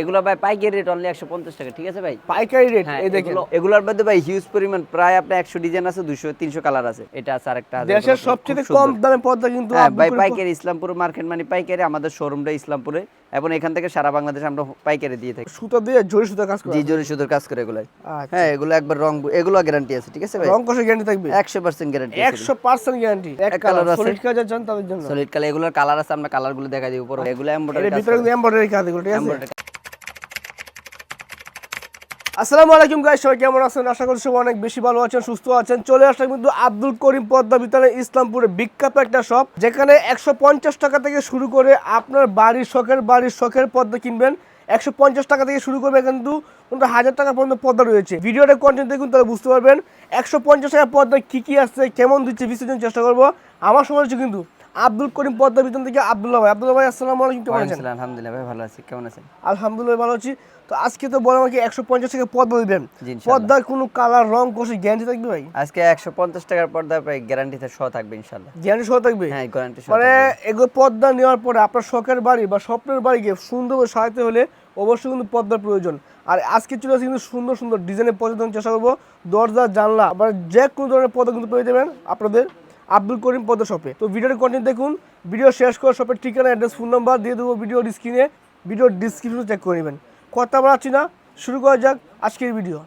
এগুলো ভাই পাইকারি রেট অনলি একশো পঞ্চাশ টাকা ঠিক আছে ভাই? পাইকারি রেট হ্যাঁ এই দেখেন। এগুলোর মধ্যে ভাই হিউজ পরিমাণ প্রায় আপনার একশো ডিজাইন আছে দুশো তিনশো কালার আছে। এটা আছে আরেকটা দেশের সবচেয়ে কম দামে পর্দা কিন্তু হ্যাঁ ভাই পাইকারি ইসলামপুর মার্কেট মানে পাইকারি আমাদের শোরুমটা ইসলামপুরে। এবং এখান থেকে সারা বাংলাদেশে আমরা পাইকারি দিয়ে থাকি। সুতা দিয়ে সুতা কাজ করে জি জোরে কাজ করে এগুলো হ্যাঁ এগুলো একবার রং এগুলো গ্যারান্টি আছে ঠিক আছে ভাই? রং কষে গ্যারান্টি থাকবে? একশো পার্সেন্ট গ্যারান্টি একশো পার্সেন্ট গ্যারান্টি এক কালার আছে। সলিড কাজ তাদের জন্য। সলিড কালার এগুলোর কালার আছে আমরা কালারগুলো দেখা দিব উপরে এগুলো এমব্রয়ডারি ভিতরে এমব্রয়ডারি কাজ এগুলো ঠিক আছে? আসসালামু আলাইকুম গাইস সবাই কেমন আছেন? আশা করি সবাই অনেক বেশি ভালো আছেন সুস্থ আছেন। চলে আসলাম কিন্তু আব্দুল করিম পদ্মা বিতানে ইসলামপুরে বিখ্যাত একটা শপ যেখানে একশো পঞ্চাশ টাকা থেকে শুরু করে আপনার বাড়ির শখের বাড়ির শখের পদ্মা কিনবেন। একশো পঞ্চাশ টাকা থেকে শুরু করবে কিন্তু কিন্তু হাজার টাকা পর্যন্ত পদ্মা রয়েছে। ভিডিওটা কন্টেন্ট দেখুন তাহলে বুঝতে পারবেন একশো পঞ্চাশ টাকা পদ্মা কী কী আসছে কেমন দিচ্ছে বিস্তারিত চেষ্টা করব। আমার সময় হচ্ছে কিন্তু আব্দুল করিম পদ্মা বিতান থেকে আব্দুল্লাহ ভাই। আব্দুল্লাহ ভাই আসসালামু আলাইকুম কেমন আছেন? আলহামদুলিল্লাহ ভাই ভালো আছি। কেমন আছেন? আলহামদুলিল্লাহ ভালো আছি। তো আজকে তো বলে আমাকে একশো পঞ্চাশ টাকা দিবেন। জি, ইনশাআল্লাহ। পদ্মার কোনো কালার রং কোষে গ্যারান্টি থাকবে ভাই? আজকে একশো পঞ্চাশ টাকার পর্দা পাই গ্যারান্টিতে শ থাকবে ইনশাল্লাহ। গ্যারান্টি সহ থাকবে? হ্যাঁ গ্যারান্টি মানে এগুলো পদ্মা নেওয়ার পরে আপনার শখের বাড়ি বা স্বপ্নের বাড়িকে সুন্দরভাবে সাজাতে হলে অবশ্যই কিন্তু পদ্মার প্রয়োজন। আর আজকে চলে আসছে কিন্তু সুন্দর সুন্দর ডিজাইনের পর্দা দেওয়ার চেষ্টা করব। দরজা জানলা মানে যে কোনো ধরনের পদ্মা কিন্তু পেয়ে যাবেন আপনাদের আব্দুল করিম পদ্মা শপে। তো ভিডিওর কন্টেন্ট দেখুন ভিডিও শেষ করে শপের ঠিকানা অ্যাড্রেস ফোন নাম্বার দিয়ে দেবো ভিডিও স্ক্রিনে ভিডিও ডিসক্রিপশন চেক করে নেবেন। কথা বলাচ্ছি না, শুরু করা যাক আজকের ভিডিও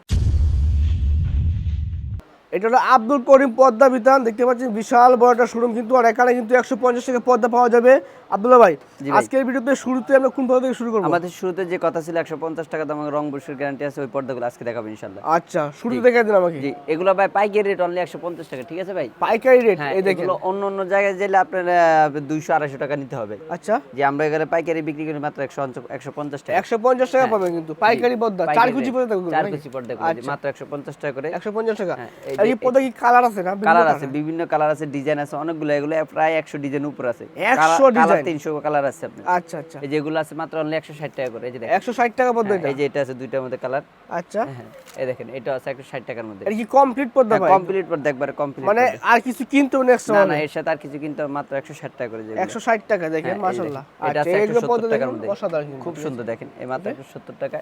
এটা হলো আব্দুল করিম পদ্মা বিধান, দেখতে পাচ্ছেন? বিশাল বড় একটা শোরুম কিন্তু আর এখানে কিন্তু একশো পঞ্চাশ থেকে পদ্মা পাওয়া যাবে। আব্দুল্লাহ ভাই আজকের ভিডিওতে শুরুতে আমরা কোন পদ্মা থেকে শুরু করব? আমাদের শুরুতে যে কথা ছিল একশো পঞ্চাশ টাকা দাম রং বসুর গ্যারান্টি আছে ওই পর্দাগুলো আজকে দেখাবো ইনশাল্লাহ আচ্ছা শুরুতে দেখে দিন আমাকে। জি এগুলো ভাই পাইকারি রেট অনলি একশো পঞ্চাশ টাকা ঠিক আছে ভাই? পাইকারি রেট হ্যাঁ এই দেখেন। এগুলো অন্য অন্য জায়গায় গেলে আপনার দুইশো আড়াইশো টাকা নিতে হবে। আচ্ছা। যে আমরা এখানে পাইকারি বিক্রি করি মাত্র একশো একশো পঞ্চাশ টাকা। একশো পঞ্চাশ টাকা পাবেন কিন্তু। পাইকারি পদ্মা চার কুচি পদ্মা চার কুচি পর্দা করে মাত্র একশো পঞ্চাশ টাকা করে। একশো পঞ্চাশ টাকা। হ্যাঁ, এই পদ্মা কি কালার আছে? না কালার আছে বিভিন্ন কালার আছে ডিজাইন আছে অনেকগুলো। এগুলো প্রায় একশো ডিজাইন উপর আছে। 100 design? তিনশো কালার আছে আপনার। আচ্ছা আচ্ছা। এই যেগুলো আছে মাত্র অনলি একশো ষাট টাকা করে এই যে একশো ষাট টাকা পদ্মা হ্যাঁ, এই যে এটা আছে দুইটার মধ্যে কালার। আচ্ছা। হ্যাঁ এই দেখেন এটা আছে একশো ষাট টাকার মধ্যে। কি কমপ্লিট পদ্মা কমপ্লিট পর্দা একবারে কমপ্লিট মানে আর কিছু কিনতে নেক্সট না না এর সাথে আর কিছু কিন্তু মাত্র একশো ষাট টাকা করে একশো ষাট টাকা দেখেন হ্যাঁ, এই মাসাল্লাহ দেখেন। এটা আচ্ছা আছে এইগুলো 170 টাকার মধ্যে। খুব সুন্দর দেখেন এই মাত্র একশো সত্তর টাকা।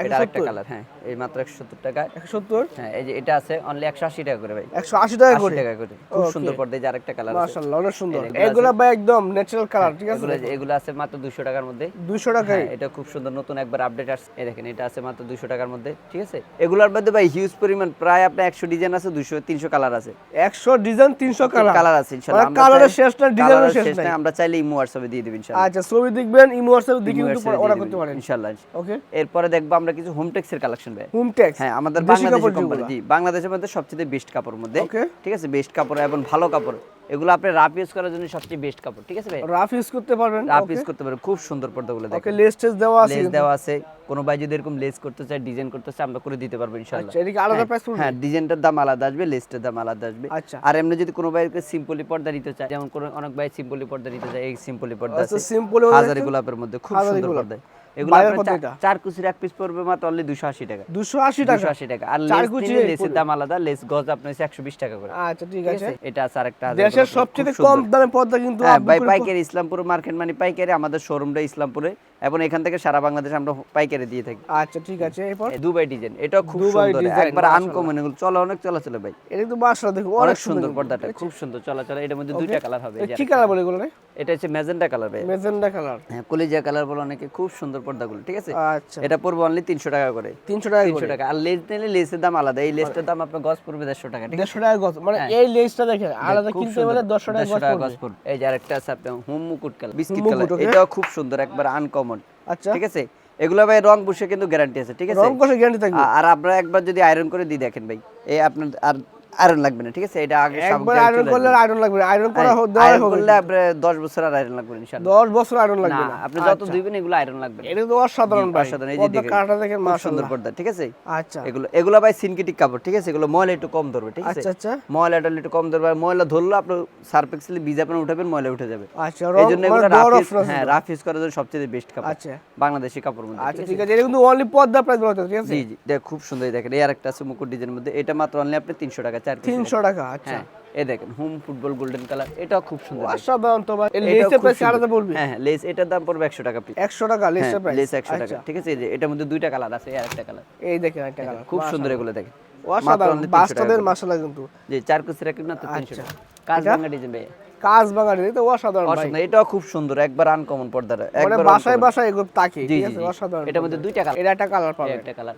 এটা আরেকটা কালার হ্যাঁ এই মাত্র একশো সত্তর টাকা। একশো সত্তর? হ্যাঁ এই যে এটা আছে অনলি একশো আশি টাকা করে ভাই। একশো আশি টাকা করে? টাকা করে। খুব সুন্দর পর্দা যে আরেকটা কালার আছে। অনেক সুন্দর। এগুলা ভাই একদম ন্যাচারাল কালার ঠিক আছে? এগুলো আছে মাত্র দুশো টাকার মধ্যে। 200 টাকায়? হ্যাঁ, এটা খুব সুন্দর নতুন একবার আপডেট আসছে। এই দেখেন এটা আছে মাত্র দুশো টাকার মধ্যে ঠিক আছে? এগুলোর মধ্যে ভাই হিউজ পরিমাণ প্রায় আপনার একশো ডিজাইন আছে দুশো তিনশো কালার আছে। 100 ডিজাইন 300 কালার কালার আছে ইনশাআল্লাহ মানে কালারের শেষ না ডিজাইনের শেষ নাই? আমরা চাইলে ইমো দিয়ে দেব ইনশাআল্লাহ আচ্ছা ছবি দেখবেন ইমো ইমো কিন্তু অর্ডার করতে পারেন। ইনশাআল্লাহ ওকে এরপরে দেখব আমরা কিছু হোমটেক্সের কালেকশন ভাই। হোম টেক্স হ্যাঁ আমাদের বাংলাদেশের কোম্পানি জি বাংলাদেশের মধ্যে সবচেয়ে বেস্ট কাপড়ের মধ্যে ঠিক আছে? বেস্ট কাপড় এবং ভালো কাপড়। এগুলো আপনি রাফ ইউজ করার জন্য সবচেয়ে বেস্ট কাপড় ঠিক আছে ভাই? রাফ ইউজ করতে পারবেন রাফ ইউজ করতে পারেন খুব সুন্দর পর্দাগুলো দেখেন। ওকে লেস টেস দেওয়া আছে। লেস দেওয়া আছে। কোনো ভাই যদি এরকম লেস করতে চায় ডিজাইন করতে চায় আমরা করে দিতে পারব ইনশাআল্লাহ। আচ্ছা এদিকে আলাদা প্রাইস পড়বে? হ্যাঁ ডিজাইনটার দাম আলাদা আসবে লেসটার দাম আলাদা আসবে। আচ্ছা। আর এমনি যদি কোনো ভাইকে সিম্পলি পর্দা নিতে চায় যেমন কোনো অনেক ভাই সিম্পলি পর্দা নিতে চায় এই সিম্পলি পর্দা আচ্ছা আছে। সিম্পল হাজারি গোলাপের মধ্যে খুব সুন্দর। পর্দা এগুলো বাইরের আপনার পর্দা চা- এটা? চার কুচির এক পিস পড়বে মাত্র অনলি দুশো আশি টাকা। 280 টাকা? আশি টাকা। আর চার কুচি লেসের দাম আলাদা লেস গজ আপনার হচ্ছে একশো বিশ টাকা করে। আচ্ছা ঠিক ঠিক আছে। আছে? এটা আছে আরেকটা দেশের সবচেয়ে কম দামে পদ্মা কিন্তু হ্যাঁ পাইকারি ইসলামপুর মার্কেট মানে পাইকারি আমাদের শোরুমটা ইসলামপুরে। এবং এখান থেকে সারা বাংলাদেশে আমরা পাইকারি দিয়ে থাকি। আচ্ছা ঠিক আছে এরপর? Dubai design. এটাও খুব সুন্দর। একবার। আনকমন এগুলো। চলো অনেক চলাচলে ভাই। এটা কিন্তু মাশাআল্লাহ দেখো অনেক সুন্দর পর্দাটা খুব সুন্দর চলাচল। এটার মধ্যে দুইটা কালার হবে কি কালার বলে এগুলো? এটা হচ্ছে ম্যাজেন্টা কালার ভাই। Magenta colour. হ্যাঁ কলিজা কালার বলে অনেকে খুব সুন্দর পর্দাগুলো ঠিক আছে? আচ্ছা। এটা পড়বে অনলি তিনশো টাকা করে। 300 টাকা তিনশো টাকা। আর লেস নিলে লেসের দাম আলাদা। এই লেসটার দাম আপনার গজ পড়বে দেড়শো টাকা দেড়শো টাকা গজ। মানে এই লেসটা দেখেন আলাদা কিনতে। হলে টাকা দেড়শো টাকা পড়বে। গজ পড়বে। এই যে আরেকটা আছে আপনার হোম মুকুট কালার বিস্কিট কালার। এটাও খুব সুন্দর একবার আনকমন আচ্ছা। ঠিক আছে? এগুলো ভাই রং বসে কিন্তু গ্যারান্টি আছে ঠিক আছে? রং কষে গ্যারান্টি থাকবে। আর আপনারা একবার যদি আয়রন করে দিয়ে দেখেন ভাই। এই আপনার আর আয়রন লাগবে না ঠিক আছে? এটা আগে একবার আয়রন করলে আয়রন লাগবে আয়রন করা হ্যাঁ, হোক হবে করলে আপনার 10 বছর আর আয়রন লাগবে ইনশাআল্লাহ। 10 বছর আয়রন লাগবে না না। আপনি যত ধুইবেন এগুলো আয়রন লাগবে না। এটা তো অসাধারণ ভাই। অসাধারণ, এই যে দেখেন। কাটা দেখেন খুব সুন্দর পর্দা ঠিক আছে? আচ্ছা। এগুলো এগুলো ভাই সিনকেটিক কাপড় ঠিক আছে? এগুলো ময়লা একটু কম ধরবে ঠিক আছে? আচ্ছা আচ্ছা। ময়লাটা একটু কম ধরবে আর ময়লা ধরলে আপনি সার্ফ এক্সেল আপনি উঠাবেন ময়লা উঠে যাবে। আচ্ছা এই জন্য মানে এগুলো রাফ হ্যাঁ রাফ ইউজ করার জন্য সবচেয়ে বেস্ট কাপড়। আচ্ছা। বাংলাদেশি কাপড় মধ্যে আচ্ছা ঠিক আছে? এটা কিন্তু অনলি পর্দা প্রাইস বলা ঠিক আছে? জি জি। দেখ খুব সুন্দর দেখেন এই আরেকটা আছে মুকুট ডিজাইনের মধ্যে। এটা মাত্র অনলি আপনি তিনশো টাকা চার তিনশো টাকা আচ্ছা। এই দেখেন হোম ফুটবল গোল্ডেন কালার এটাও খুব সুন্দর অসাধারণ তো ভাই লেসের প্রাইস আলাদা বলবি। হ্যাঁ লেস এটার দাম পড়বে একশো টাকা পিস একশো টাকা লেসের প্রাইস লেস একশো টাকা। ঠিক আছে এই যে এটার মধ্যে দুইটা কালার আছে আর একটা কালার এই দেখেন একটা কালার খুব সুন্দর এগুলো দেখেন। অসাধারণ বাস্তবের। মাসালা কিন্তু। যে চার কুচি রাখবেন না তো তিনশো আচ্ছা। টাকা। কাজ ভাঙা ডিজাইন ভাই কাজ বাঙালি তো অসাধারণ ভাই। এটাও খুব সুন্দর একবার আনকমন পর্দার মানে একবার বাসায় বাসায় এগুলো তাকে ঠিক আছে অসাধারণ এটার মধ্যে দুইটা কালার এটা একটা কালার পাবে একটা কালার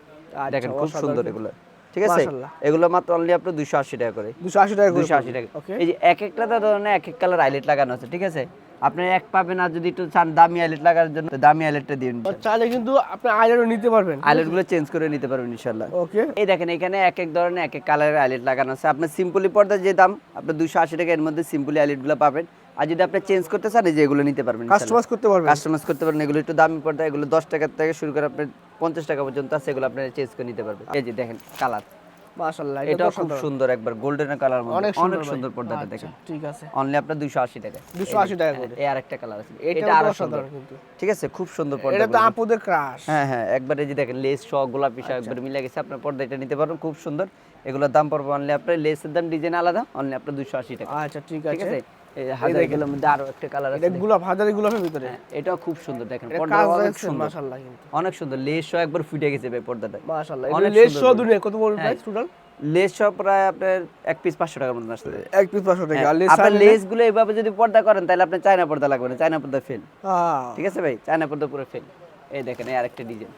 দেখেন খুব সুন্দর এগুলো। ঠিক আছে? এগুলো মাত্র অনলি আপনার দুইশো আশি টাকা করে। দুশো আশি টাকা দুইশো আশি টাকা। এই যে এক একটা ধরনের এক এক কালার আইলেট লাগানো আছে ঠিক আছে? আপনি এক পাবেন আর যদি একটু চান দামি আইলেট লাগার জন্য দামি আইলেটটা দিন চাইলে কিন্তু আপনি আইল্যান্ডও নিতে পারবেন। আইলেটগুলো চেঞ্জ করে নিতে পারবেন ইনশাল্লাহ ওকে এই দেখেন এখানে এক এক ধরনের এক এক কালারের আইলেট লাগানো আছে। আপনার সিম্পলি পর্দা যে দাম আপনি দুশো আশি টাকা এর মধ্যে সিম্পলি আইলেটগুলো পাবেন। আর যদি আপনি চেঞ্জ করতে চান এই যে এগুলো নিতে পারবেন কাস্টমাইজ করতে পারবেন। কাস্টমাইজ করতে পারেন এগুলো একটু দামি পর্দা এগুলো দশ টাকা থেকে শুরু করে আপনি পঞ্চাশ টাকা পর্যন্ত আছে এগুলো আপনি চেঞ্জ করে নিতে পারবেন। এই যে দেখেন কালার মাশাআল্লাহ এটা খুব সুন্দর একবার গোল্ডেন কালার অনেক সুন্দর পর্দাটা আচ্ছা, দেখেন। ঠিক আছে। অনলি আপনার দুইশো আশি টাকা 280 টাকা করে। এই আরেকটা কালার আছে। এটা আরও সুন্দর। কিন্তু। ঠিক আছে খুব সুন্দর পর্দা এটা তো আপুদের ক্রাশ হ্যাঁ হ্যাঁ একবার এই যে দেখেন লেস সহ গোলাপি আচ্ছা। সহ একবার মিলে গেছে আপনার পর্দা এটা নিতে পারবেন খুব সুন্দর। এগুলোর দাম পড়বে অনলি আপনার লেসের দাম ডিজাইন আলাদা অনলি আপনার দুশো আশি টাকা। আচ্ছা ঠিক আছে? হাজার এগুলোর মধ্যে আরও একটা কালার আছে গোলাপ হাজারি গোলাপের ভিতরে। হ্যাঁ, খুব সুন্দর দেখেন পর্দা অনেক সুন্দর। মাশাআল্লাহ কিন্তু। অনেক সুন্দর লেস একবার ফুটে গেছে ভাই পর্দাটা মাশাআল্লাহ অনেক লেস সহ দুনিয়া কত হ্যাঁ। প্রাইস টোটাল লেস সহ প্রায় আপনার এক পিস পাঁচশো টাকার মতন আসতে এক পিস 500 টাকা আর লেস আপনার লেসগুলো এইভাবে যদি পর্দা করেন তাহলে আপনার চায়না পর্দা লাগবে না চায়না পর্দা ফেল হ্যাঁ। ঠিক আছে ভাই? চায়না পর্দা পুরো ফেল এই দেখেন এই আরেকটা ডিজাইন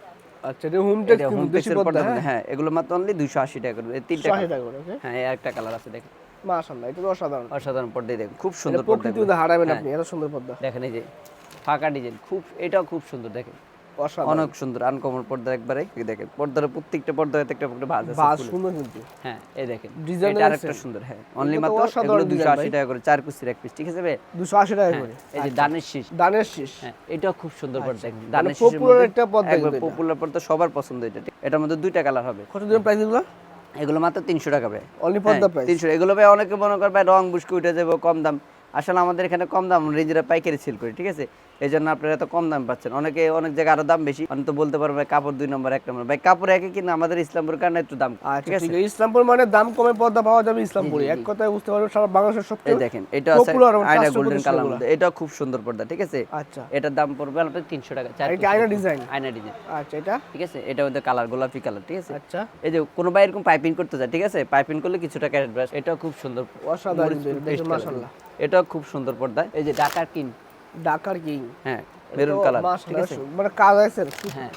আচ্ছা এটা হোম টেক্স হোম টেক্সের পর্দা হ্যাঁ? এগুলো মাত্র অনলি দুইশো আশি টাকা করে তিনটা 180 colour। টাকা করে হ্যাঁ এই আরেকটা কালার আছে দেখেন। মাশাআল্লাহ এটা তো অসাধারণ। অসাধারণ দেখেন খুব সুন্দর পর্দা প্রকৃতি হারাবেন আপনি এত সুন্দর পর্দা। দেখেন এই যে ফাঁকা ডিজাইন খুব এটাও খুব সুন্দর দেখেন। অসাধারণ। অনেক সুন্দর আনকমন পর্দা একবারে দেখেন পর্দার প্রত্যেকটা পর্দা একটা একটা ভাঁজ আছে সুন্দর কিন্তু। হ্যাঁ এই দেখেন Design এটা আরেকটা সুন্দর হ্যাঁ। অনলি মাত্র অসাধারণ এগুলো দুশো design আশি টাকা করে চার কুচির এক পিস ঠিক আছে ভাই? 280 টাকা করে। এই যে দানের শীষ। দানের শীষ। হ্যাঁ এটাও খুব সুন্দর পর্দা দেখেন মানে দানের popular মধ্যে একটা পর্দা একবার পপুলার পর্দা সবার পছন্দ এটা এটার মধ্যে দুইটা কালার হবে। কত দিন প্রাইস এগুলো? এগুলো মাত্র তিনশো টাকা পায় অনলি পর্দা প্রাইস তিনশো। এগুলো পায় অনেকে মনে করে ভাই রং বুসকে উঠে যাব কম দাম। আসলে আমাদের এখানে কম দাম রেঞ্জরা পাইকারি সেল করি ঠিক আছে? এই জন্য আপনারা এত কম দাম পাচ্ছেন। অনেকে অনেক জায়গায় আরও দাম বেশি। অনেক তো বলতে পারবে ভাই কাপড় দুই নম্বর এক নম্বর। ভাই কাপড় একই কিন্তু আমাদের ইসলামপুর কারণে একটু দাম আচ্ছা ঠিক আছে? ইসলামপুর মানে দাম কমে পর্দা পাওয়া যাবে ইসলামপুরে। এক কথায় বুঝতে পারবেন সারা বাংলাদেশের এই দেখেন এটা আছে আয়না গোল্ডেন কালার মধ্যে। এটা খুব সুন্দর পর্দা ঠিক আছে? আচ্ছা। এটার দাম পড়বে আপনার তিনশো টাকা চার এটা আয়না ডিজাইন? আয়না ডিজাইন। আচ্ছা এটা? ঠিক আছে? এটা ওদের কালার গোলাপি কালার ঠিক আছে? আচ্ছা। এই যে কোনো ভাই এরকম পাইপিং করতে চায় ঠিক আছে? পাইপিং করলে কিছু টাকা অ্যাডভান্স এটাও খুব সুন্দর অসাধারণ। মাশাআল্লাহ। এটাও খুব সুন্দর পর্দা। এই যে ডাকার কিং ডাকার কিং হ্যাঁ মেরুন কালার ঠিক আছে? মানে কাজ আছে। হ্যাঁ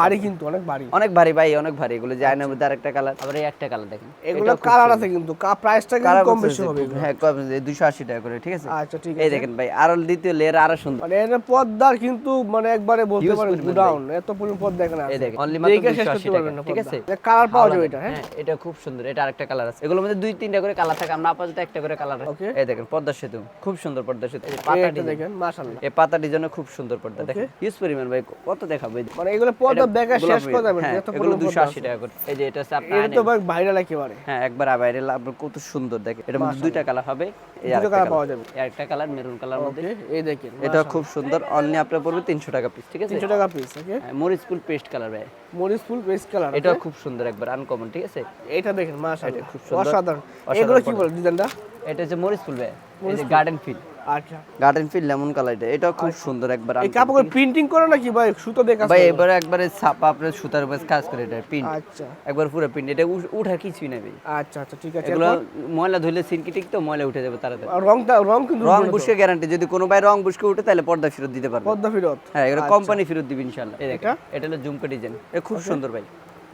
বাড়ি কিন্তু অনেক বাড়ি। অনেক ভারী ভাই অনেক ভারী এগুলো যে আয়নার মধ্যে আরেকটা কালার। আবার এই একটা কালার দেখেন। এগুলো কালার আছে কিন্তু প্রাইসটা কিন্তু কম বেশি হবে হ্যাঁ কম দুশো আশি টাকা করে ঠিক আছে? আচ্ছা ঠিক এই দেখেন ভাই আরও দ্বিতীয় লেয়ার আরও সুন্দর। মানে এটা পর্দার কিন্তু মানে একবারে বলতে পারেন গুডাউন এত পরিমাণ পর্দা এখানে এই দেখেন অনলি মাত্র 280 টাকা ঠিক আছে? কালার পাওয়া যাবে এটা হ্যাঁ? হ্যাঁ এটা খুব সুন্দর এটা আরেকটা কালার আছে। এগুলোর মধ্যে দুই তিনটা করে কালার থাকে আমরা আপাতত একটা করে কালার Okay. এই দেখেন পর্দা সেতু খুব সুন্দর পর্দা সেতু। পাতা দেখেন মাশাআল্লাহ। এই পাতা ডিজাইনে খুব সুন্দর পর্দা দেখেন। হিউজ পরিমাণ ভাই কত দেখাবো মানে এগুলো পর্দা দেখা শেষ। করা যাবে এত এগুলো পরিমাণ দুশো পর্দা আশি আছে। টাকা করে। এই যে এটা আপনার এটা তো। ভাই ভাইরাল একেবারে। হ্যাঁ একবার বাইরে আপনার কত সুন্দর দেখে এটা দুইটা কালার হবে দুটো কালার পাওয়া যাবে। এই আরেকটা কালার মেরুন কালার মধ্যে। এই দেখেন এটা খুব সুন্দর অনলি আপনার পড়বে তিনশো টাকা পিস ঠিক আছে? 300 টাকা পিস ওকে মরিচ ফুল পেস্ট কালার ভাই। মরিচ ফুল পেস্ট কালার এটা খুব সুন্দর একবার আনকমন ঠিক আছে? এটা দেখেন মাশাআল্লাহ। খুব সুন্দর। অসাধারণ। এগুলো কি। বলে ডিজাইনটা? এটা হচ্ছে মরিচ ফুল ভাই। এই যে গার্ডেন ফিল আচ্ছা। গার্ডেন ফিল লেমন কালার এটা। এটাও খুব সুন্দর একবার এই। কাপড় প্রিন্টিং করে নাকি ভাই? সুতো দিয়ে কাজ ভাই? এবারে একবারে ছাপা আপনার সুতার উপর কাজ করে এটা প্রিন্ট আচ্ছা। একবার পুরো প্রিন্ট এটা উঠ- উঠার কিছুই নেই ভাই। আচ্ছা আচ্ছা ঠিক আছে। এগুলো ময়লা ধুলে সিনকি টিক তো ময়লা উঠে যাবে তাড়াতাড়ি। রংটা রং কিন্তু রং। বুসকে গ্যারান্টি যদি কোনো ভাই রং বুসকে উঠে তাহলে পর্দা ফেরত দিতে পারবে। পর্দা ফিরত। হ্যাঁ এটা কোম্পানি ফেরত দিবে ইনশাআল্লাহ। এটা? এটা হলো জুমকা ডিজাইন এটা খুব সুন্দর ভাই।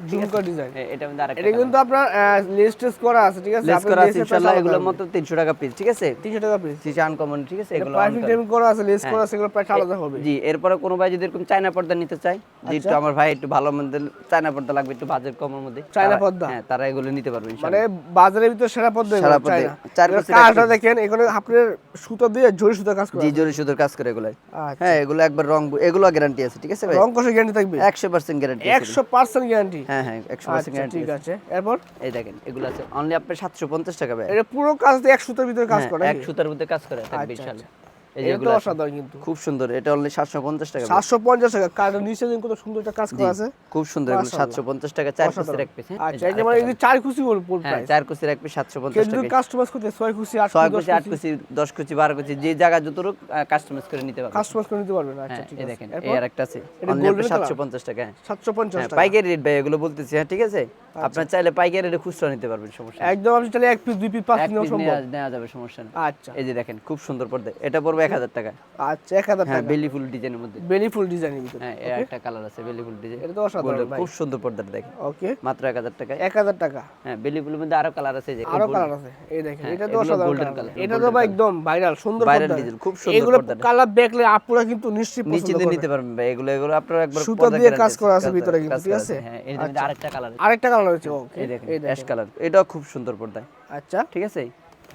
ঝুমকা ডিজাইন এটা মধ্যে আরেকটা এটা কিন্তু আপনার লেস টেস করা আছে ঠিক আছে? করা ইনশাআল্লাহ price এগুলো আলাদা মতো 300 টাকা পিস ঠিক আছে? 300 টাকা পিস আনকমন ঠিক আছে? এগুলো পারফিউম। করা আছে লেস হ্যাঁ। করা আছে এগুলো প্রাইস আলাদা হবে। জি এরপরে কোনো ভাই যদি এরকম চায়না পর্দা নিতে চায় যে একটু আমার ভাই একটু ভালো মধ্যে চায়না পর্দা লাগবে একটু বাজেট কমের মধ্যে চায়না তারা- পর্দা? হ্যাঁ তারা এগুলো নিতে পারবে মানে বাজারের ভিতরে সেরা পদ্মা সেরা। চায়না। চার কাজটা দেখেন এখানে আপনার সুতো দিয়ে জরি সুতো কাজ করা জি জোরে কাজ করে এগুলো আচ্ছা। হ্যাঁ এগুলো একবার রং এগুলো গ্যারান্টি আছে ঠিক আছে ভাই? রং কষে গ্যারান্টি থাকবে? একশো পার্সেন্ট গ্যারান্টি একশো পার্সেন্ট গ্যারান্টি হ্যাঁ হ্যাঁ একশো পার্সেন্ট আচ্ছা ঠিক আছে। এরপর? এই দেখেন এগুলো আছে অনলি আপনার সাতশো পঞ্চাশ টাকা এটা পুরো কাজ দিয়ে এক সুতার ভিতরে কাজ হ্যাঁ, করে এক সুতার ভিতরে কাজ করে থাকবে ইনশাআল্লাহ এই যে এটা তো এগুলো আছে। অসাধারণ কিন্তু। খুব সুন্দর এটা অনলি সাতশো পঞ্চাশ টাকা সাতশো পঞ্চাশ টাকা। কার্ডের নিচে দেখুন কত সুন্দর একটা কাজ করা আছে। খুব সুন্দর এগুলো মাশাআল্লাহ। সাতশো পঞ্চাশ টাকা চার। এক পিস হ্যাঁ? আচ্ছা আরেকটা এই চার বল হ্যাঁ প্রাইস চার এক পিস সাতশো কেউ পঞ্চাশ যদি কাস্টমাইজ করতে ছয় খুশি আট ছয় খুশি কুচি আট কুচি। দশ কুচি বারো কুচি যে জায়গা কাস্টমাইজ করে নিতে কাস্টমাইজ করে নিতে পারবেন আচ্ছা হ্যাঁ ঠিক আছে। দেখেন এই একটা আছে অনলি golden সাতশো color? পঞ্চাশ টাকা। হ্যাঁ। সাতশো পঞ্চাশ হ্যাঁ টাকা। পাইকারি রেট ভাই এগুলো বলতেছি হ্যাঁ ঠিক আছে? আপনার চাইলে পাইকারি রেটে খুচরা নিতে পারবেন সমস্যা একদম আপনি তাহলে এক পিস দুই পিস পাঁচ এক নেওয়া সম্ভব। নেওয়া যাবে সমস্যা নেই। আচ্ছা। এই যে দেখেন খুব সুন্দর পর্দা। এটা পড়বে এক হাজার টাকা আচ্ছা এক হাজার হ্যাঁ টাকা। বেলি ফুল ডিজাইনের মধ্যে। বেলি ফুল ডিজাইনের ভিতরে। হ্যাঁ একটা কালার আছে বেলি ফুল ডিজাইন এটা তো অসাধারণ ভাই। খুব সুন্দর পর্দাটা দেখেন। ওকে মাত্র এক হাজার টাকায়। এক হাজার টাকা। হ্যাঁ বেলি ফুলের মধ্যে আরও কালার আছে যে আরও কালার আছে। এই দেখেন হ্যাঁ, এটা তো অসাধারণ colour। এটা তো ভাই একদম ভাইরাল সুন্দর পর্দা। design, খুব সুন্দর এগুলো কালার দেখলে আপুরা কিন্তু নিশ্চিত পছন্দ করবে। নিতে পারবেন ভাই এগুলো এগুলো আপনার একবার সুতো দিয়ে কাজ করা আছে ভিতরে কিন্তু, ঠিক আছে? হ্যাঁ এর মধ্যে আরেকটা কালার আরেকটা কালার রয়েছে ওকে এই দেখেন। অ্যাশ কালার এটাও খুব সুন্দর পর্দা। আচ্ছা। ঠিক আছে?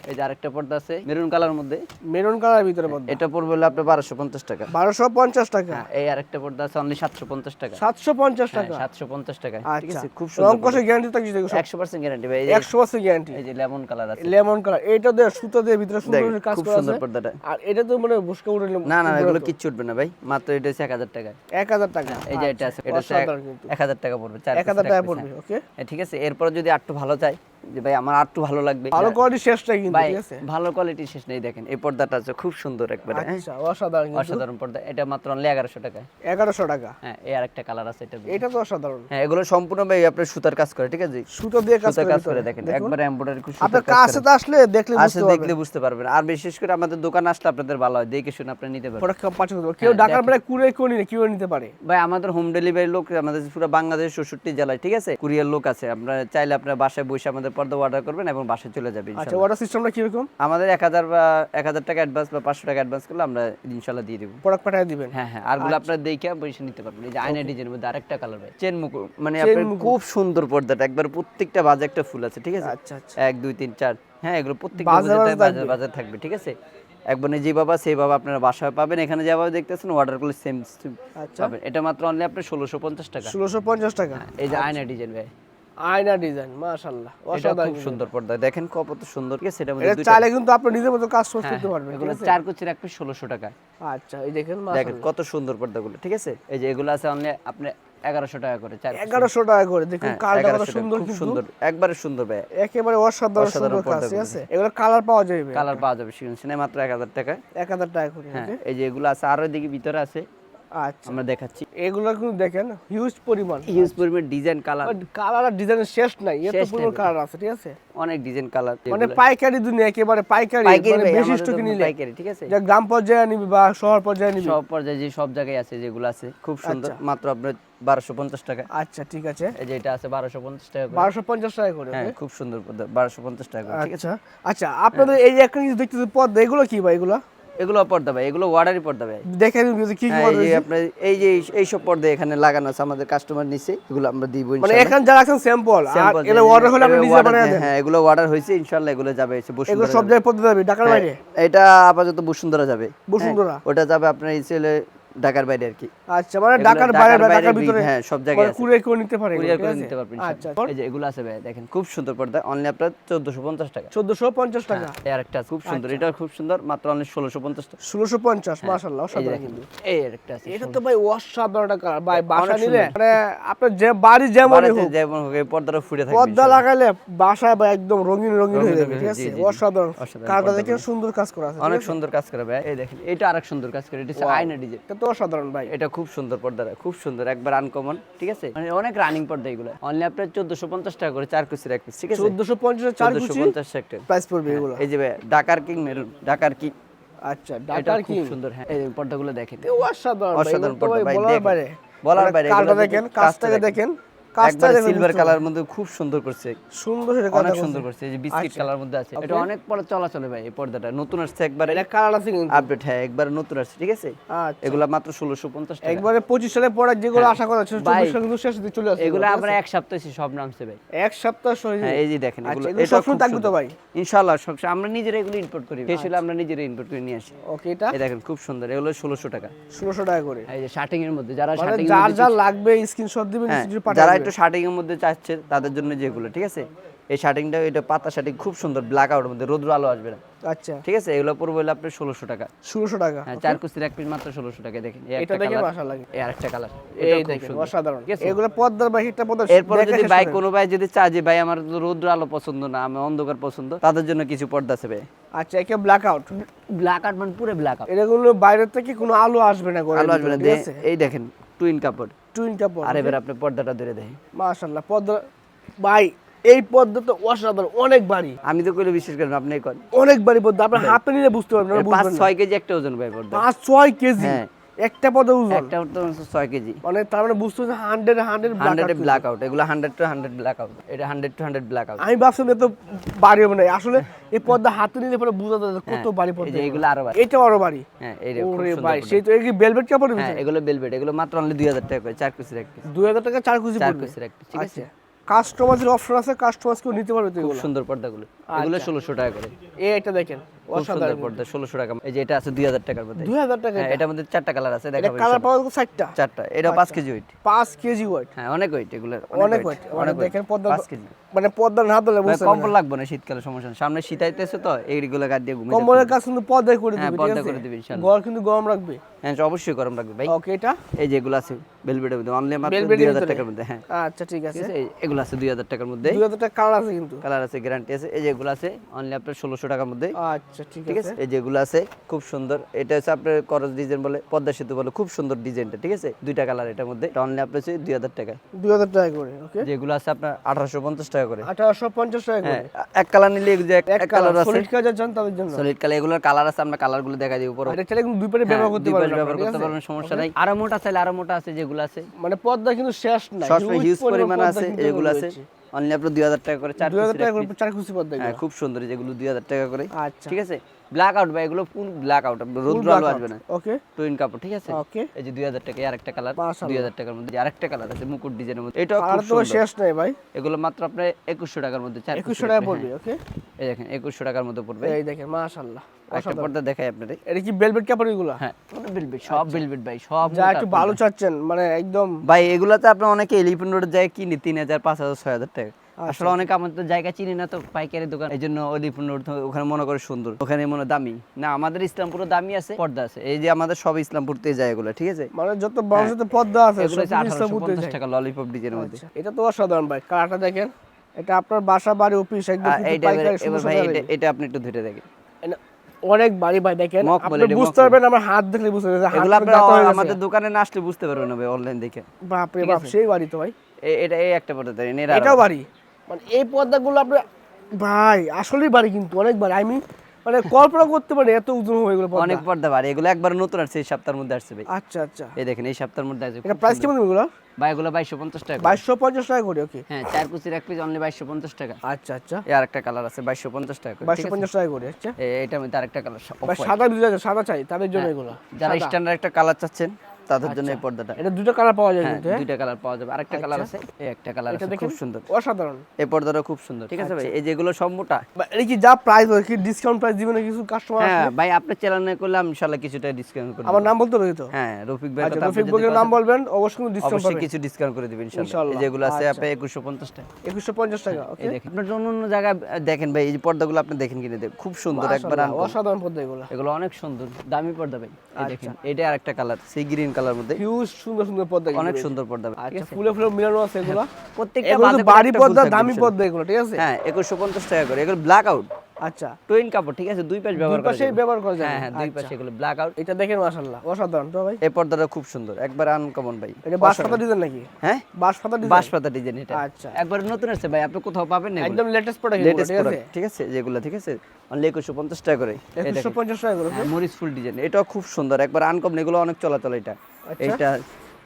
এই যে আরেকটা পর্দা আছে মেরুন কালার মধ্যে। মেরুন কালার ভিতরে মধ্যে এটা পড়বে হলো আপনার বারোশো পঞ্চাশ টাকা। বারোশো পঞ্চাশ টাকা। হ্যাঁ এই আরেকটা পর্দা আছে অনলি সাতশো পঞ্চাশ টাকা। সাতশো পঞ্চাশ হ্যাঁ টাকা। সাতশো পঞ্চাশ টাকা। ঠিক আচ্ছা। আছে খুব রং সুন্দর কষে গ্যারান্টি থাকছে দেখো একশো পার্সেন্ট গ্যারান্টি ভাই এই যে- একশো পার্সেন্ট গ্যারান্টি এই যে লেমন কালার আছে। লেমন কালার এটা দিয়ে সুতো দিয়ে ভিতরে সুন্দর করে কাজ খুব করা সুন্দর পর্দাটা। আর এটা তো মানে বুসকা উঠে না না এগুলো কিচ্ছু উঠবে না ভাই। মাত্র এটা হচ্ছে এক হাজার টাকা। এক হাজার টাকা। এই যে এটা আছে এটা হচ্ছে এক- অসাধারণ কিন্তু। এক হাজার টাকা পড়বে চার এক হাজার piece টাকা পড়বে হ্যাঁ। ওকে হ্যাঁ, ঠিক আছে এরপর যদি আরটু ভালো চাই যে ভাই আমার আরটু ভালো লাগবে। ভালো কোয়ালিটি শেষটাই কিন্তু ঠিক আছে? ভালো কোয়ালিটি শেষ নেই দেখেন এই পর্দাটা আছে খুব সুন্দর একবারে হ্যাঁ। আচ্ছা অসাধারণ অসাধারণ পর্দা এটা মাত্র অনলি এগারোশো টাকায়। এগারোশো টাকা? হ্যাঁ এই আরেকটা কালার আছে এটা এটা তো অসাধারণ। হ্যাঁ এগুলো সম্পূর্ণ ভাই আপনার সুতার কাজ করে ঠিক আছে? সুতো দিয়ে কাজ করে কাজ করে দেখেন একবারে এমব্রয়ডারি খুব আপনার সুতার কাছে তো আসলে দেখলে বুঝতে পারবেন। দেখলে বুঝতে পারবেন। আর বিশেষ করে আমাদের দোকান আসলে আপনাদের ভালো হয় দেখে শুনে আপনি নিতে পারবেন। প্রোডাক্ট পাঠিয়ে দেবো কেউ ঢাকার বেলায় কুড়ে কেউ নিলে কেউ নিতে পারে? ভাই আমাদের হোম ডেলিভারি লোক আমাদের পুরো বাংলাদেশ চৌষট্টি জেলায় ঠিক আছে? কুরিয়ার লোক আছে আমরা চাইলে আপনার বাসায় বসে আমাদের পর্দা অর্ডার করবেন এবং বাসায় চলে যাবে আচ্ছা অর্ডার সিস্টেমটা কীরকম? আমাদের এক হাজার বা এক হাজার টাকা অ্যাডভান্স বা পাঁচশো টাকা অ্যাডভান্স করলে আমরা ইনশাল্লাহ দিয়ে দেবো। প্রোডাক্ট পাঠিয়ে দিবেন? হ্যাঁ হ্যাঁ আরগুলো আপনার দেখে বসে নিতে পারবেন এই যে আয়না ডিজাইনের মধ্যে আরেকটা কালার ভাই চেন মানে আপনার খুব সুন্দর পর্দাটা একবার প্রত্যেকটা বাজে একটা ফুল আছে ঠিক আছে? আচ্ছা আচ্ছা। এক দুই তিন চার হ্যাঁ এগুলো বাজার থাকবে। বাজার থাকবে ঠিক আছে? একবার যে বাবা সেই বাবা আপনারা বাসায় পাবেন। এখানে যেভাবে দেখতেছেন অর্ডার করলে সেম আচ্ছা। পাবেন। এটা মাত্র অনলি আপনার ষোলোশো পঞ্চাশ টাকা। ষোলোশো পঞ্চাশ টাকা। এই যে আয়না ডিজাইন ভাই। আয়না ডিজাইন অসাধারণ খুব সুন্দর পর্দা। দেখেন কত সুন্দর আছে সেটা মধ্যে চাইলে কিন্তু আপনি নিজের মতো কাজ হ্যাঁ, করতে পারবেন এগুলো চার কুচির এক পিস ষোলোশো টাকা। আচ্ছা এই দেখেন দেখেন কত সুন্দর পর্দাগুলো ঠিক আছে? এই যে এগুলো আছে অনলি আপনি এগারোশো টাকা করে চার piece। এগারোশো টাকা করে দেখুন হ্যাঁ, কালারটা কত সুন্দর খুব সুন্দর একবারে সুন্দর ভাই একেবারে অসাধারণ সুন্দর কাজ আছে? এগুলো কালার পাওয়া যাবে কালার পাওয়া যাবে সেখানে মাত্র এক হাজার টাকা এক হাজার টাকা করে হ্যাঁ এই যে এগুলো আছে আরও দিকে ভিতরে আছে। আচ্ছা। আমরা দেখাচ্ছি। এগুলো কিন্তু দেখেন হিউজ পরিমাণ। হিউজ পরিমাণ ডিজাইন কালার কালার আর ডিজাইনের শেষ নাই এত পরিমাণ কালার আছে ঠিক আছে? অনেক ডিজাইন কালার মানে পাইকারি দুনিয়া একেবারে পাইকারি মানে বেশি স্টকে নিলে পাইকারি ঠিক আছে? যা গ্রাম পর্যায়ে নিবি বা শহর পর্যায়ে নিবি। সব পর্যায়ে যে সব জায়গায় আছে যেগুলো আছে খুব সুন্দর। মাত্র আপনার বারোশো পঞ্চাশ টাকা। আচ্ছা ঠিক আছে। এই যে এটা আছে বারোশো পঞ্চাশ টাকা বারোশো পঞ্চাশ টাকা করে হ্যাঁ খুব সুন্দর বারোশো পঞ্চাশ টাকা করে, ঠিক আছে? আচ্ছা। আচ্ছা আপনাদের এই যে একটা জিনিস দেখতেছি পর্দা এগুলো কি ভাই এগুলো? এগুলো পর্দা ভাই এগুলো পর্দা ভাই দেখে নিন কি কি হ্যাঁ। আপনার এই যে এই- সব পর্দা এখানে লাগানো আছে আমাদের কাস্টমার নিচে এগুলো আমরা দিব মানে ইনশাআল্লাহ। এখানে যারা আছেন স্যাম্পল আর এগুলো অর্ডার হলে আপনি নিজে বানায় দেন হ্যাঁ এগুলো অর্ডার হয়েছে ইনশাআল্লাহ এগুলো যাবে এসে এগুলো সব জায়গায় পর্দা যাবে ঢাকার বাইরে হ্যাঁ, এটা আপাতত বসুন্ধরা যাবে বসুন্ধরা? হ্যাঁ, ওটা যাবে আপনার এই ছেলে ঢাকার বাইরে আর কি। আচ্ছা মানে ঢাকার বাইরে বা ঢাকার ভিতরে হ্যাঁ সব জায়গায় আছে। কুরিয়ার করে নিতে পারে কুরিয়ার করে নিতে পারবেন আচ্ছা এই যে এগুলো আছে ভাই দেখেন খুব সুন্দর পর্দা অনলি আপনার চোদ্দশো পঞ্চাশ টাকা। চোদ্দশো পঞ্চাশ টাকা? এই আরেকটা খুব সুন্দর। এটা খুব সুন্দর মাত্র অনলি ষোলোশো পঞ্চাশ টাকা। ষোলোশো পঞ্চাশ মাসাল্লাহ এই যে অসাধারণ কিন্তু। এই আরেকটা আছে এটা তো ভাই অসাধারণ কালার ভাই বাসা নিলে মানে আপনার যে বাড়ি বাড়িতে হোক যেমন হোক এই পর্দাটা ফুটে থাকবে পর্দা লাগাইলে বাসায় বা একদম রঙিন রঙিন হয়ে যাবে ঠিক আছে। অসাধারণ। কারটা দেখে সুন্দর কাজ করা আছে অনেক সুন্দর কাজ করে ভাই এই দেখেন এটা আরেক সুন্দর কাজ করে এটা আয়না ডিজাইন। অসাধারণ ভাই। এটা খুব সুন্দর পর্দা খুব সুন্দর একবার আনকমন ঠিক আছে? মানে অনেক রানিং পর্দা এগুলো। অনলি আপনার চোদ্দশো পঞ্চাশ টাকা করে চার কুচির এক পিস ঠিক আছে? চোদ্দশো পঞ্চাশ চার কুচি? পঞ্চাশ একটা। প্রাইস পড়বে এগুলো? এই যে ভাই, ডাকার কিং মেরুন ডাকার কিং আচ্ছা ডাটার কি সুন্দর হ্যাঁ এই পর্দাগুলো দেখেন। অসাধারণ ভাই, অসাধারণ পর্দা ভাই বলার। বাইরে। বলার বাইরে, কাজটা দেখেন কাজটাকে দেখেন। একবার সিলভার কালার মধ্যে খুব সুন্দর করছে। সুন্দর অনেক সুন্দর করছে। এই যে বিস্কিট আচ্ছা। কালার মধ্যে আছে। এটা অনেক পরে চলাচলে ভাই এই পর্দাটা। নতুন আসছে একবার এটা কালার আছে কিন্তু। আপডেট হ্যাঁ একবার নতুন আসছে ঠিক আছে? আচ্ছা। এগুলা মাত্র ষোলোশো পঞ্চাশ টাকা। একবারে পঁচিশ সালে পরে যেগুলো আশা করা ছিল হ্যাঁ। সালে কিন্তু শেষ চলে আসছে এগুলো আমরা এক সপ্তাহে সব নামছে ভাই। এক সপ্তাহ সহি হ্যাঁ এই যে দেখেন আচ্ছা, এগুলো এটা থাকবে তো ভাই? ইনশাআল্লাহ সব আমরা নিজেরা এগুলো ইম্পোর্ট করি শেষ হলে আমরা নিজেরা ইম্পোর্ট করে নিয়ে আসি। ওকে এটা? এই দেখেন খুব সুন্দর। এগুলো ষোলোশো টাকা। ষোলোশো টাকা করে। এই যে শার্টিং এর মধ্যে যারা মানে শার্টিং যার যার লাগবে স্ক্রিনশট দিবেন হ্যাঁ যারা একটু শার্টিং এর মধ্যে চাচ্ছে তাদের জন্য যেগুলো ঠিক আছে? এই শার্টিংটা এটা পাতা শার্টিং খুব সুন্দর ব্ল্যাক আউটের মধ্যে রোদ্র আলো আসবে না। আচ্ছা। ঠিক আছে? এগুলো পড়বে হলো আপনার ষোলোশো টাকা। ষোলোশো টাকা হ্যাঁ চার কুস্তির এক পিস মাত্র ষোলোশো টাকা দেখেন। এটা দেখে কালার মাশাআল্লাহ এই আরেকটা কালার এই দেখেন অসাধারণ? এগুলো পদ্মার বাহিরটা পদ্মার এরপরে যদি ভাই কোনো ভাই যদি চায় যে ভাই আমার তো রৌদ্র আলো পছন্দ না আমি অন্ধকার পছন্দ তাদের জন্য কিছু পর্দা আছে ভাই। আচ্ছা একে ব্ল্যাক আউট ব্ল্যাক আউট মানে পুরো ব্ল্যাক আউট এগুলো বাইরে থেকে কোনো আলো আসবে না ঘরের আলো আসবে না এই দেখেন টুইন কাপড়। টুইন পর্দা আর এবার আপনি পর্দাটা ধরে দেখেন। মাশাআল্লাহ পর্দা ভাই এই পদ্মা তো অসাধারণ অনেক বাড়ি। আমি তো কইলে বিশ্বাস করেন আপনি করেন অনেক বাড়ি পদ্মা আপনার হাতে নিলে বুঝতে পারবেন না। ছয় কেজি একটা ওজন ভাই পর্দা। পাঁচ ছয় কেজি? হ্যাঁ। একটা পদ্মা ওজন? একটা তো ছয় কেজি। মানে তার মানে বুঝতে হচ্ছে hundred hundred hundred blackout এগুলো hundred to hundred blackout এটা hundred to hundred blackout আমি ভাবছিলাম এত বাড়ি হবে না। আসলে এই পদ্মা হাতে নিলে পরে বোঝা যায় কত বাড়ি এই পদ্মা যে এগুলো। আরও বাড়ে। এটা বড় বাড়ি। হ্যাঁ এই যে ওরে ভাই সেই তো এই ভেলভেট কাপড় হ্যাঁ এগুলো বেলভেট এগুলো মাত্র অনলি দুই হাজার টাকা করে চার কুচির এক পিস দুই হাজার টাকা চার কেজি চার পড়বে। কুচির এক পিস ঠিক আছে? আচ্ছা। কাস্টমাইজের অপশন আছে কাস্টমাইজ কেউ নিতে পারবে তো এগুলো? সুন্দর পর্দাগুলো। এগুলো ষোলোশো টাকা করে। এই এটা দেখেন। অসাধারণ পর্দা ষোলোশো টাকা। এই যে এটা আছে দুই হাজার টাকার মধ্যে। দুই হাজার টাকা হ্যাঁ মধ্যে চারটা কালার আছে দেখাবো কালার পাওয়া যাবে চারটা? চারটা এটা পাঁচ কেজি ওয়েট পাঁচ কেজি ওয়েট হ্যাঁ অনেক ওয়েট এগুলো অনেক ওয়েট অনেক দেখেন weight, পদ্মা কেজি। মানে পদ্মা না ধরলে ভাই, কম্বল লাগবে না শীতকালে সমস্যা সামনে শীত আইতেছে তো এইগুলো দিয়ে ঘুমিয়ে কম্বলের কাজ কিন্তু করে হ্যাঁ, পর্দা করে দিবে ইনশাআল্লাহ। ঘর কিন্তু গরম রাখবে। হ্যাঁ অবশ্যই গরম রাখবে ভাই। ওকে এটা? এই যে এগুলো আছে বেলভেটের মধ্যে অনলি মাত্র Velvet এর দুই হাজার ভিতরে? টাকার মধ্যে হ্যাঁ। আচ্ছা ঠিক আছে। এগুলো আছে দুই হাজার টাকার মধ্যে। দুই হাজার টাকা কালার আছে কিন্তু। কালার আছে গ্যারান্টি আছে এই যে এগুলো আছে অনলি আপনার ষোলোশো টাকার মধ্যে। আচ্ছা ঠিক ঠিক আছে। এই যেগুলো আছে খুব সুন্দর। এটা হচ্ছে আপনার করজ ডিজাইন বলে পদ্মা সেতু বলে খুব সুন্দর ডিজাইনটা ঠিক আছে? দুইটা কালার এটার মধ্যে। অনলি আপনার হচ্ছে দুই হাজার টাকা। দুই হাজার টাকা করে ওকে? যেগুলো আছে আপনার আঠারোশো পঞ্চাশ টাকা করে। আঠারোশো পঞ্চাশ টাকা করে? হ্যাঁ এক কালার নিলে যে এক- কালার আছে। সলিড তাদের জন্য। সলিড কালার এগুলোর কালার আছে আমরা কালারগুলো দেখা দিই উপরে। এটা চাইলে দুই পারে ব্যবহার করতে পারবেন ব্যবহার করতে পারবেন সমস্যা নাই। আরও মোটা চাইলে আরও মোটা আছে যেগুলো আছে। মানে পদ্মা কিন্তু শেষ নাই হিউজ পরিমাণ আছে এগুলো আছে। অনলি আপনার দুই হাজার টাকা করে চার হাজার টাকা করে। চার পদ্মা হ্যাঁ খুব সুন্দর যেগুলো দুই হাজার টাকা করে। আচ্ছা। ঠিক আছে? ব্ল্যাক আউট বা এগুলো ফুল ব্ল্যাক আউট রোদ্র আলো আসবে না। ওকে টুইন কাপড় ঠিক আছে? ওকে এই যে দুই হাজার টাকা আর একটা কালার মাশাআল্লাহ। দুই হাজার টাকার মধ্যে আরেকটা কালার আছে মুকুট ডিজাইনের মধ্যে। এটাও আর তো শেষ নাই ভাই। এগুলো মাত্র আপনার একুশশো টাকার মধ্যে চার একুশশো piece-এর টাকা পড়বে হ্যাঁ। ওকে এই দেখেন একুশশো টাকার মধ্যে পড়বে। এই দেখেন মাশাআল্লাহ। একটা পর্দা দেখাই আপনাদের। এটা কি বেলভেট কাপড় এগুলো? হ্যাঁ বেলভেট সব বেলভেট ভাই সব যা একটু ভালো চাচ্ছেন মানে একদম ভাই এগুলাতে আপনার অনেকে এলিফ্যান্ট রোড যায় কিনে তিন হাজার পাঁচ হাজার ছয় হাজার টাকা। আচ্ছা, আসলে অনেক আমাদের জায়গা চিনি না তো পাইকারি দোকান। এই জন্য ওখানে মনে করে সুন্দর। ওখানে মনে দামি। না আমাদের ইসলামপুরও দামি আছে পর্দা আছে। এই যে আমাদের সব ইসলামপুরতে যায় এগুলো ঠিক আছে? মানে যত মানুষের তো পদ্মা আছে এগুলো হচ্ছে আঠারোশো পঞ্চাশ টাকা ললিপপ ডিজাইনের মধ্যে। আচ্ছা, এটা তো অসাধারণ ভাই। কালারটা দেখেন। এটা আপনার বাসা বাড়ি অফিস একদম এটা- আপনি একটু ধরে দেখেন। অনেক বাড়ি ভাই দেখেন। আপনি বুঝতে পারবেন আমার হাত দেখলে বুঝতে পারবেন এগুলো আপনি হয়ে। আমাদের দোকানে না আসলে বুঝতে পারবেন না ভাই অনলাইন দেখে। বাপ রে বাপ সেই বাড়ি তো ভাই। এটা এই একটা পর্দা দেন এটাও বাড়ি? মানে এই পর্দাগুলো আপনার ভাই আসলেই বাড়ি কিন্তু অনেক বাড়ি আমি মানে কল্পনা করতে পারি এত ওজন হয়ে গেলো অনেক পর্দা বাড়ি এগুলো একবার নতুন আসছে এই সপ্তাহের মধ্যে আসছে ভাই। আচ্ছা আচ্ছা। এই দেখেন এই সপ্তাহের মধ্যে আছে এটা প্রাইস কেমন এগুলো? ভাই এগুলো বাইশশো পঞ্চাশ টাকা করে। বাইশশো পঞ্চাশ টাকা করে ওকে হ্যাঁ চার কুচির এক পিস অনলি বাইশশো পঞ্চাশ টাকা। আচ্ছা আচ্ছা। এই আরেকটা কালার আছে বাইশশো পঞ্চাশ টাকা করে? পঞ্চাশ টাকা করে আচ্ছা। এ- এটার মধ্যে আরেকটা কালার সাদা সাদা চাই তাদের জন্য এগুলো যারা স্ট্যান্ডার্ড একটা কালার চাচ্ছেন তাদের জন্য এই পর্দাটা। এটা দুটো কালার পাওয়া যায় হ্যাঁ কিন্তু হ্যাঁ? দুইটা কালার পাওয়া যাবে। আরেকটা কালার আছে এই একটা কালার আছে খুব সুন্দর। অসাধারণ। এই পর্দাটা খুব সুন্দর ঠিক আছে ভাই? এই যেগুলো সব মোটা। এটা কি যা প্রাইস হয় কি ডিসকাউন্ট প্রাইস দিবেন কিছু কাস্টমার হ্যাঁ ভাই আপনি চ্যানেল করলে ইনশাআল্লাহ কিছুটা ডিসকাউন্ট করে আমার নাম বলতে হ্যাঁ রফিক ভাই আচ্ছা কথা রফিক বগের নাম বলবেন অবশ্যই ডিসকাউন্ট পাবেন। কিছু ডিসকাউন্ট করে দিবেন ইনশাআল্লাহ। এই যেগুলো আছে আচ্ছা। আপনি 2150 টাকা একুশশো পঞ্চাশ টাকা ওকে আপনার অন্য অন্য জায়গায় দেখেন ভাই এই পর্দাগুলো আপনি দেখেন কিনে দেখেন খুব সুন্দর একবার অসাধারণ পদ্মা এগুলো। এগুলো অনেক সুন্দর দামি পর্দা ভাই। আচ্ছা। এই দেখেন এটা আরেকটা কালার সেই গ্রিন কালার মধ্যে। হিউজ সুন্দর সুন্দর পর্দা অনেক সুন্দর পর্দা। আচ্ছা আছে? ফুলে ফুলে মিলানো আছে এগুলো। প্রত্যেকটা তো করে বাড়ি থাকবে দামি পর্দা এগুলো ঠিক আছে? হ্যাঁ একুশশো পঞ্চাশ টাকা করে। এগুলো ব্ল্যাক আউট আচ্ছা। টুইন কাপড় ঠিক আছে? দুই পাশ ব্যবহার করা যাবে। ব্যবহার করা যাবে। হ্যাঁ হ্যাঁ দুই আচ্ছা। পাশে এগুলো ব্ল্যাক আউট এটা দেখেন মাশাআল্লাহ অসাধারণ তো ভাই। এই পর্দাটা খুব সুন্দর একবার আনকমন ভাই। এটা বাঁশপাতা ডিজাইন নাকি? হ্যাঁ? বাঁশপাতা ডিজাইন? বাঁশপাতা ডিজাইন এটা। আচ্ছা। একবার নতুন আসছে ভাই আপনি কোথাও পাবেন না একদম লেটেস্ট প্রোডাক্ট লেটেস্ট ঠিক আছে? ঠিক আছে? যেগুলো ঠিক আছে? অনলি একুশশো পঞ্চাশ টাকা করে। এই একুশশো দেখেন। পঞ্চাশ টাকা করে হ্যাঁ, মরিচ ফুল ডিজাইন এটাও খুব সুন্দর। একবার আনকমন এগুলো অনেক চলাচল এটা। আচ্ছা। এইটা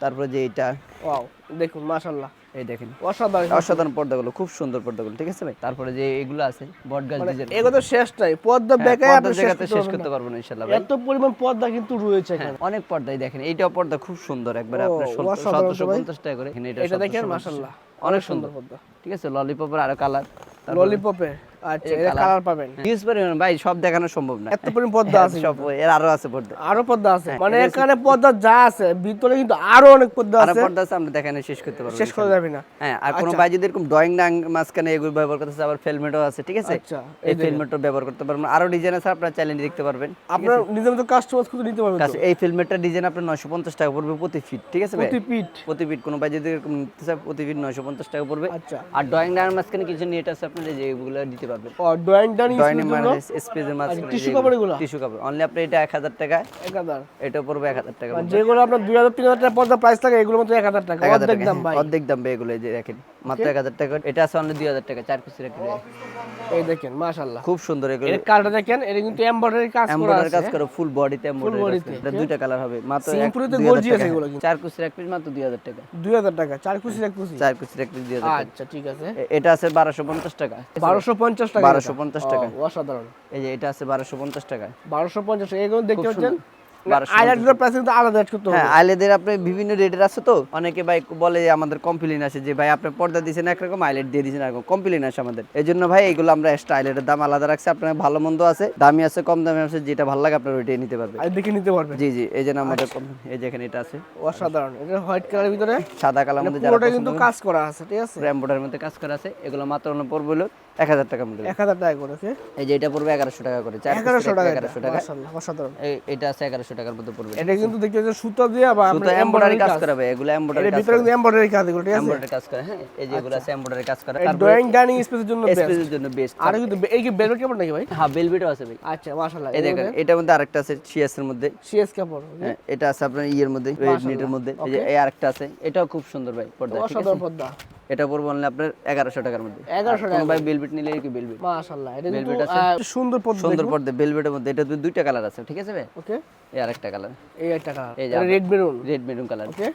তারপরে যে এটা ওয়াও দেখুন মাশাআল্লাহ। এই দেখেন। অসাধারণ অসাধারণ পর্দাগুলো খুব সুন্দর পর্দাগুলো ঠিক আছে ভাই? তারপরে যে এগুলো আছে বটগাছ ডিজাইন। এগুলো তো শেষ নাই পদ্মা বেকায় আপনি শেষ করতে পারবেন। ইনশাআল্লাহ ভাই। এত পরিমাণ পর্দা কিন্তু রয়েছে এখানে। হ্যাঁ, অনেক পর্দাই দেখেন এইটা পর্দা খুব সুন্দর একবার আপনার অসাধারণ তো সতেরোশো ভাই। পঞ্চাশ টাকা করে। এখানে এটা দেখেন মাশাআল্লাহ অনেক সুন্দর পর্দা। ঠিক আছে ললিপপের আরও কালার ললিপপে আচ্ছা এটা কালার। পাবেন। ইউজ পরিমাণ ভাই সব দেখানো সম্ভব না। এত পরিমাণ পর্দা আছে সব এর আরও আছে পর্দা। আরও পর্দা আছে। হ্যাঁ, মানে এখানে পর্দা যা আছে ভিতরে কিন্তু আরও অনেক পর্দা আরও পর্দা আছে আমরা দেখানো শেষ করতে পারব শেষ করা যাবে না। হ্যাঁ আর কোনো আচ্ছা। ভাই যদি এরকম ড্রয়িং না মাঝখানে এগুলো ব্যবহার করতেছে আবার ফেলমেটও আছে ঠিক আছে? আচ্ছা, এই ফেলমেটও ব্যবহার করতে পারবেন আরও ডিজাইন আছে আপনারা চাইলে দেখতে পারবেন আপনার নিজের মতো নিতে পারবেন এই ফিল্মেটটার ডিজাইন আপনার নয়শো পঞ্চাশ টাকা পড়বে প্রতি ফিট ঠিক আছে ভাই? প্রতি পিঠ প্রতি ফিট কোনো ভাই যদি এরকম নিতে চায় প্রতি ফিট নয়শো পঞ্চাশ টাকা পড়বে। আচ্ছা। আর ড্রয়িং ডার মাঝখানে কিছু নেট আছে আপনার যে এগুলো দিতে পারবেন। ও ড্রয়িং ডান ড্রয়িং করার স্পেসের মাঝখানে টিস্যু কাপড় এগুলো? টিস্যু কাপড় অনলি আপনি এটা এক হাজার টাকা। এক হাজার? এটা পড়বে এক হাজার টাকা যেগুলো আপনার দুই হাজার তিন হাজার টাকা পর্যন্ত প্রাইস থাকে এগুলো মতো এক হাজার টাকা। অর্ধেক দাম ভাই। অর্ধেক দাম ভাই এগুলো যে দেখেন। মাত্র এক হাজার টাকা। এটা আছে অনলি দুই হাজার টাকা চার পিসের একটা এই দেখেন মাশাআল্লাহ। খুব সুন্দর এগুলো। এর কালারটা দেখেন এটা কিন্তু এমব্রয়ডারি কাজ করা আছে। কাজ করে ফুল বডিতে এমব্রয়ডারি কাজ এটা দুইটা কালার হবে মাত্র এক- Simple তে 2000 gorgeous টাকা। এগুলো কিন্তু। চার কুচির এক পিস মাত্র দুই হাজার টাকা। দুই হাজার টাকা চার কুচি এক কুচি? চার কুচির এক পিস দুই হাজার টাকা। আচ্ছা ঠিক আছে। এটা আছে বারোশো পঞ্চাশ টাকা। বারোশো পঞ্চাশ টাকা বারোশো এটা। পঞ্চাশ টাকা। অসাধারণ। এই যে এটা আছে বারোশো পঞ্চাশ টাকা। বারোশো পঞ্চাশ এগুলো দেখতে পাচ্ছেন? বারোশো আইল্যান্ডের প্রাইস কিন্তু আলাদা অ্যাড করতে হবে। আইলেদের আপনি বিভিন্ন রেটের আছে তো? অনেকে ভাই বলে আমাদের কমপ্লেন আসে যে ভাই আপনি পর্দা দিয়েছেন একরকম আইলেট দিয়ে দিয়েছেন এরকম কমপ্লেন আসে আমাদের। এই জন্য ভাই এগুলো আমরা এক্সট্রা আইলেটের দাম আলাদা রাখছি। আপনার ভালো মন্দ আছে দামি আছে কম দামি আছে যেটা ভালো লাগে আপনার ওইটাই নিতে পারবেন। দেখে নিতে পারবেন। জি জি এই জন্য আমাদের। এই যে এটা আছে। অসাধারণ। এটা হোয়াইট কালারের ভিতরে? সাদা কালার মধ্যে পুরোটা কিন্তু কাজ করা আছে ঠিক আছে? র্যাম্বোটার মধ্যে কাজ করা আছে। এগুলো মাত্র হলো পড়বে হলো এক হাজার টাকা মধ্যে এক হাজার টাকা করে এই যে এটা পড়বে এগারোশো টাকা করে এগারোশো টাকা এগারোশো টাকা। অসাধারণ। এটা আছে এগারোশো টাকার মধ্যে পড়বে। এটা কিন্তু দেখতে পাচ্ছেন সুতা দিয়ে বা আমরা এমব্রয়ডারি কাজ করাবে এগুলো এমব্রয়ডারি কাজ ভিতরে কিন্তু এমব্রয়ডারি কাজ এগুলো ঠিক আছে? এমব্রয়ডারি কাজ করে হ্যাঁ? এই যেগুলো আছে এমব্রয়ডারি কাজ করে তারপরে ড্রয়িং ডাইনিং স্পেসের জন্য best। স্পেসের জন্য বেস্ট আর কিন্তু এই কি বেলভেট কাপড় নাকি ভাই? হ্যাঁ বেলভেটও আছে ভাই। আচ্ছা মাশাআল্লাহ। এই দেখেন এটার মধ্যে আরেকটা আছে সিএস এর মধ্যে। সিএস কাপড় হ্যাঁ, এটা আছে আপনার ইয়ের মধ্যে নেটের মধ্যে। এই যে এই আরেকটা আছে এটাও খুব সুন্দর ভাই পর্দা ঠিক আছে? পর্দা। এটা পড়বে অনলি আপনার এগারোশো টাকার মধ্যে। 1100 আর ভাই বেলভেট নিলে কি বেলভেট মাশাআল্লাহ এটা কিন্তু আছে। সুন্দর পর্দা সুন্দর পর্দা বেলভেটের মধ্যে। এটা দুইটা কালার আছে ঠিক আছে ভাই? ওকে। এই আরেকটা কালার। এই একটা কালার। এই red maroon red maroon colour. Okay.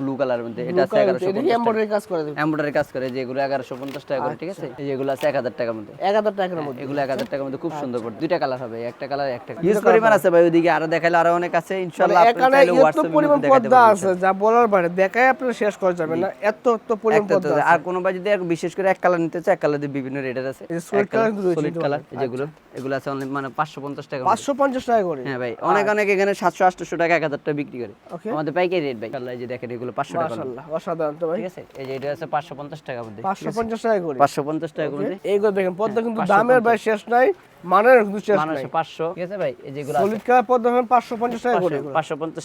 Blue কালারের মধ্যে। এটা আছে এগারোশো এটা কি এমব্রয়ডারি কাজ করে দেবে এমব্রয়ডারি কাজ করে যেগুলো এগারোশো পঞ্চাশ টাকা করে ঠিক আছে? এই যেগুলো আছে এক হাজার টাকার মধ্যে। এক হাজার টাকার মধ্যে এগুলো এক হাজার টাকার মধ্যে খুব সুন্দর পড়ে দুইটা কালার হবে একটা কালার একটা ইউজ পরিমাণ আছে ভাই ওইদিকে আরও দেখাইলে আরও অনেক আছে। ইনশাআল্লাহ আপনি চাইলে হোয়াটসঅ্যাপে পরিমাণ পর্দা আছে যা বলার বাইরে দেখায় আপনারা শেষ করা যাবে না। এত এত পরিমাণ একটা তো আর কোনো ভাই যদি বিশেষ করে এক কালার নিতে চায় এক কালার দিয়ে বিভিন্ন রেটের আছে। কিন্তু রয়েছে সলিড কালার যেগুলো এগুলো আছে অনলি মানে পাঁচশো পঞ্চাশ টাকা মধ্যে। পাঁচশো পঞ্চাশ টাকা করে? হ্যাঁ ভাই অনেক অনেক এখানে সাতশো আটশো টাকা এক হাজার টাকা বিক্রি করে। আমাদের পাইকারি রেট ভাই। আল্লাহ যে দেখেন এগুলো পাঁচশো টাকা মাশাআল্লাহ অসাধারণ তো ভাই। ঠিক আছে? এই যে এটা আছে পাঁচশো পঞ্চাশ টাকা মধ্যে পাঁচশো পঞ্চাশ টাকা করে। পাঁচশো পঞ্চাশ টাকা করে। এইগুলো দেখেন পর্দা কিন্তু দামের ভাই শেষ নাই। মানের কিন্তু শেষ নাই। মানুষে পাঁচশো। ঠিক আছে ভাই এই যেগুলো সলিড কালার পর্দা হবেন টাকা করে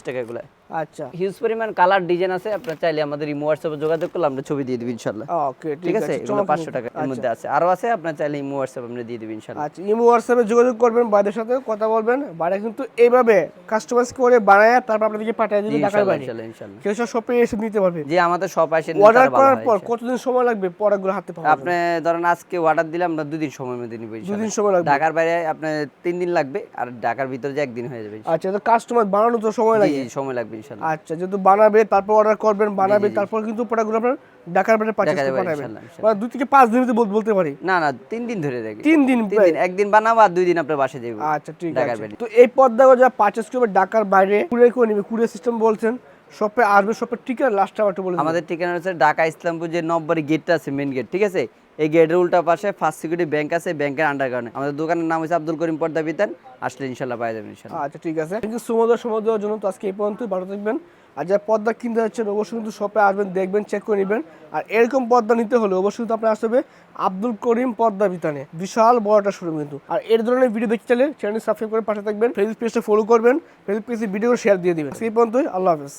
টাকা এগুলো। আচ্ছা। হিউজ পরিমাণ কালার ডিজাইন আছে আপনার চাইলে আমাদের ইমো হোয়াটসঅ্যাপে যোগাযোগ করলে আমরা ছবি দিয়ে দিবি ইনশাল্লাহ ওকে ঠিক আছে এগুলো পাঁচশো টাকা এর মধ্যে আছে। আরও আছে আপনার চাইলে ইমো হোয়াটসঅ্যাপ আমরা দিয়ে দিবি ইনশাল্লাহ আচ্ছা ইমো হোয়াটসঅ্যাপে যোগাযোগ করবেন বাইরের সাথে কথা বলবেন বাইরে কিন্তু এইভাবে কাস্টমাইজ করে বানায় তারপর আপনাদেরকে পাঠিয়ে দিবে ঢাকার বাইরে। ইনশাল্লাহ কেউ শপে এসে নিতে পারবে। যে আমাদের সব আসে অর্ডার করার পর কতদিন সময় লাগবে? প্রোডাক্টগুলো হাতে পাওয়া আপনি ধরেন আজকে অর্ডার দিলে আমরা দুদিন সময় মধ্যে নিব দুদিন সময় লাগবে। ঢাকার বাইরে আপনার তিন দিন লাগবে আর ঢাকার ভিতরে যে একদিন হয়ে যাবে আচ্ছা তো কাস্টমার বানানো তো সময় লাগে? সময় লাগবে ইনশাল্লাহ। আচ্ছা যেহেতু বানাবে তারপর অর্ডার করবেন বানাবে তারপর কিন্তু প্রোডাক্টগুলো আপনার ঢাকার বাইরে পাঠিয়ে পাঠাবেন। মানে দুই থেকে পাঁচ বল- বলতে পারি? না না তিন দিন ধরে দেখি। তিন দিন দিন একদিন বানাবো আর দুই দিন আপনার বাসে যাব আচ্ছা ঠিক আছে। তো এই পদ্মাগুলো যা পারচেস করবে ঢাকার বাইরে। কুরিয়ার করে নিবে কুরিয়ার সিস্টেম বলছেন। শপে আসবে শপে ঠিকানা লাস্ট আবার বলে আমাদের ঠিকানা হচ্ছে ঢাকা ইসলামপুর যে নব্বরই গেটটা আছে মেন গেট ঠিক আছে? এই গেটের উল্টা পাশে ফার্স্ট সিকিউরিটি ব্যাংক আছে ব্যাংকের আন্ডারগ্রাউন্ডে আমাদের দোকানের নাম হচ্ছে আব্দুল করিম পর্দা বিতান। আসলে ইনশাল্লাহ পাওয়া যাবে, ইনশাল্লাহ। আচ্ছা ঠিক আছে। ইউ সমুদ্র সময় দেওয়ার জন্য। তো আজকে এই পর্যন্ত ভালো থাকবেন। আর যারা পদ্মা কিনতে যাচ্ছেন, অবশ্যই কিন্তু শপে আসবেন, দেখবেন চেক করে নেবেন। আর এরকম পদ্মা নিতে হলে অবশ্যই কিন্তু আপনার আসতে হবে আব্দুল করিম পদ্মা বিতানে। বিশাল বড়টা শুরু কিন্তু। আর এর ধরনের ভিডিও দেখতে চাইলে চ্যানেল সাবস্ক্রাইব করে পাশে থাকবেন। ফেসবুক পেজটা ফলো করবেন। ফেসবুক পেজে ভিডিও শেয়ার দিয়ে দিবেন। সেই পর্যন্তই, আল্লাহ হাফেজ।